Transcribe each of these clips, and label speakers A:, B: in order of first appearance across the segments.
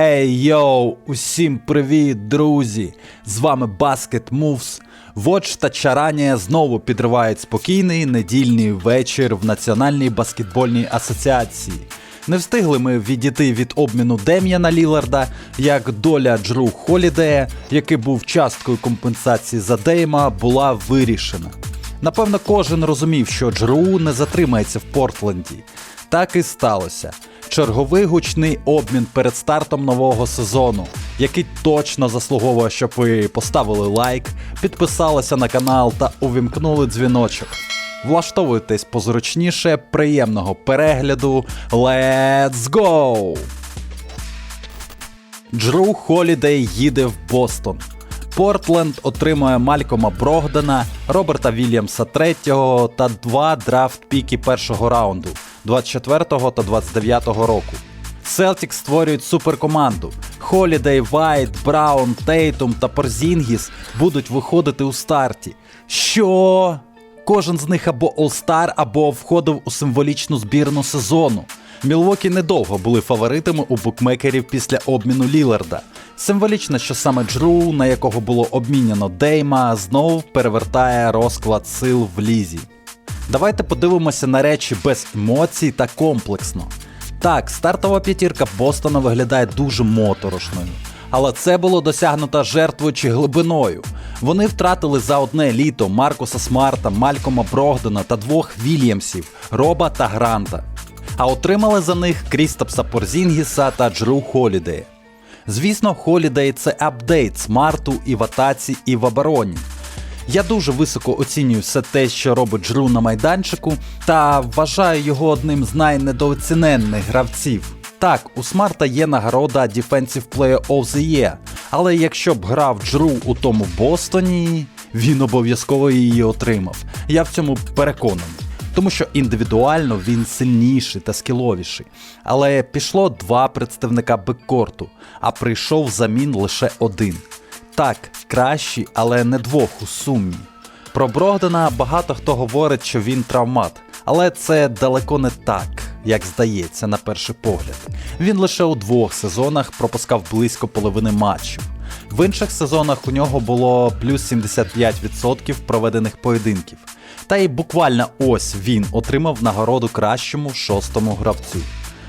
A: Ей йоу, усім привіт, друзі! З вами Basket Moves. Watch та Чаранія знову підривають спокійний недільний вечір в Національній баскетбольній асоціації. Не встигли ми відійти від обміну Дем'яна Ліларда, як доля Джру Холідея, який був часткою компенсації за Дейма, була вирішена. Напевно, кожен розумів, що Джру не затримається в Портленді. Так і сталося. Черговий гучний обмін перед стартом нового сезону, який точно заслуговує, щоб ви поставили лайк, підписалися на канал та увімкнули дзвіночок. Влаштовуйтесь позручніше, приємного перегляду. Let's go! Джру Холідей їде в Бостон. Портленд отримує Малькома Брогдена, Роберта Вільямса третього та два драфт-піки першого раунду 24-го та 29-го року. Селтік створюють суперкоманду. Холідей, Вайт, Браун, Тейтум та Порзінгіс будуть виходити у старті. Що? Кожен з них або All-Star, або входив у символічну збірну сезону. Мілвокі недовго були фаворитами у букмекерів після обміну Ліларда. Символічно, що саме Джру, на якого було обміняно Дейма, знов перевертає розклад сил в лізі. Давайте подивимося на речі без емоцій та комплексно. Так, стартова п'ятірка Бостона виглядає дуже моторошною. Але це було досягнуто жертвою чи глибиною. Вони втратили за одне літо Маркуса Смарта, Малькома Брогдена та двох Вільямсів Роба та Гранта. А отримали за них Крістапса Порзінгіса та Джру Холідея. Звісно, Холідей це апдейт Смарту і в і в обороні. Я дуже високо оцінюю все те, що робить Джру на майданчику, та вважаю його одним з найнедооціненних гравців. Так, у Смарта є нагорода Defensive Player of the Year, але якщо б грав Джру у тому Бостоні, він обов'язково її отримав. Я в цьому переконаний. Тому що індивідуально він сильніший та скіловіший. Але пішло два представника беккорту, а прийшов взамін лише один. Так, кращі, але не двох у сумі. Про Брогдена багато хто говорить, що він травмат, але це далеко не так, як здається, на перший погляд. Він лише у двох сезонах пропускав близько половини матчів. В інших сезонах у нього було плюс 75% проведених поєдинків. Та й буквально ось він отримав нагороду кращому шостому гравцю.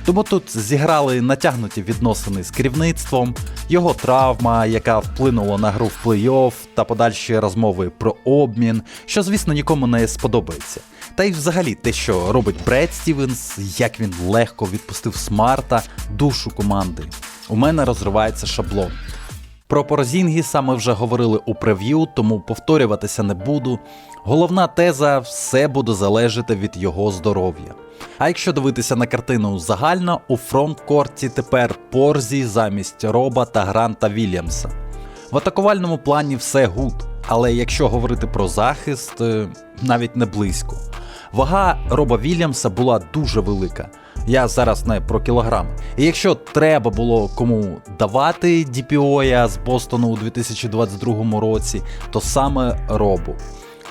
A: Тому тут зіграли натягнуті відносини з керівництвом, його травма, яка вплинула на гру в плей-офф та подальші розмови про обмін, що, звісно, нікому не сподобається. Та й взагалі те, що робить Бред Стівенс, як він легко відпустив смарта, душу команди. У мене розривається шаблон. Про Порозінгіса ми вже говорили у прев'ю, тому повторюватися не буду. Головна теза все буде залежати від його здоров'я. А якщо дивитися на картину загально, у фронткорті тепер Порзі замість Роба та Гранта Вільямса. В атакувальному плані все гуд, але якщо говорити про захист, е, навіть не близько. Вага Роба Вільямса була дуже велика. Я зараз не про кілограм. І якщо треба було кому давати DPO з Бостону у 2022 році, то саме Робу.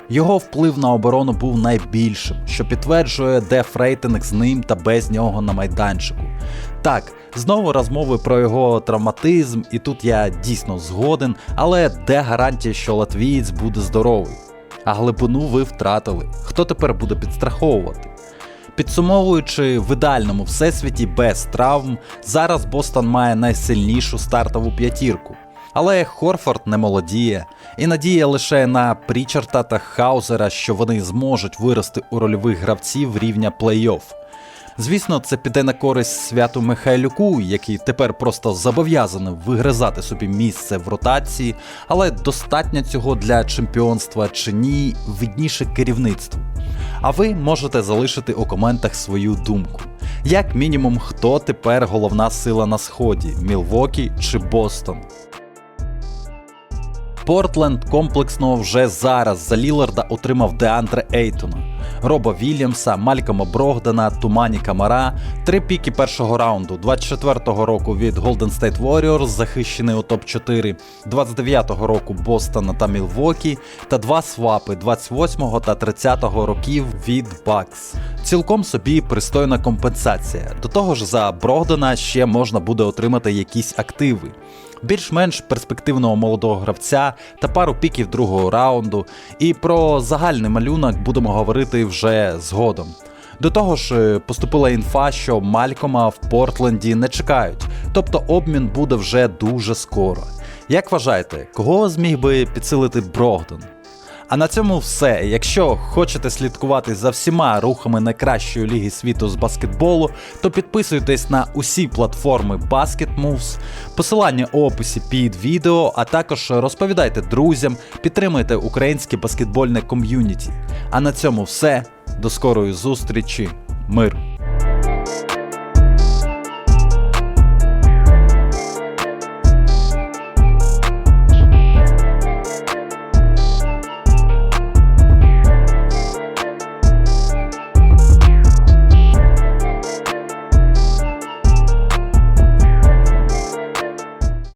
A: Його вплив на оборону був найбільшим, що підтверджує деф-рейтинг з ним та без нього на майданчику. Так, знову розмови про його травматизм, і тут я дійсно згоден, але де гарантія, що латвієць буде здоровий? А глибину ви втратили. Хто тепер буде підстраховувати? Підсумовуючи в ідеальному всесвіті без травм, зараз Бостон має найсильнішу стартову п'ятірку. Але Хорфорд не молодіє, і надія лише на Прічарта та Хаузера, що вони зможуть вирости у рольових гравців рівня плей-офф. Звісно, це піде на користь святу Михайлюку, який тепер просто зобов'язаний вигризати собі місце в ротації, але достатньо цього для чемпіонства чи ні, видніше керівництву. А ви можете залишити у коментах свою думку. Як мінімум, хто тепер головна сила на сході Мілвокі чи Бостон? Портленд комплексно вже зараз за Ліларда отримав Деандре Ейтона. Роба Вільямса, Малькома Брогдана, Тумані Камара, три піки першого раунду 24-го року від Golden State Warriors, захищений у топ-4, 29-го року Бостона та Мілвокі, та два свапи 28-го та 30-го років від Bucks. Цілком собі пристойна компенсація. До того ж, за Брогдана ще можна буде отримати якісь активи. Більш-менш перспективного молодого гравця та пару піків другого раунду. І про загальний малюнок будемо говорити вже згодом. До того ж, е, поступила інфа, що Малькома в Портленді не чекають, тобто обмін буде вже дуже скоро. Як вважаєте, кого зміг би підсилити Брогдон? А на цьому все. Якщо хочете слідкувати за всіма рухами найкращої ліги світу з баскетболу, то підписуйтесь на усі платформи Basket Moves, посилання у описі під відео, а також розповідайте друзям, підтримуйте українське баскетбольне ком'юніті. А на цьому все. До скорої зустрічі. Мир!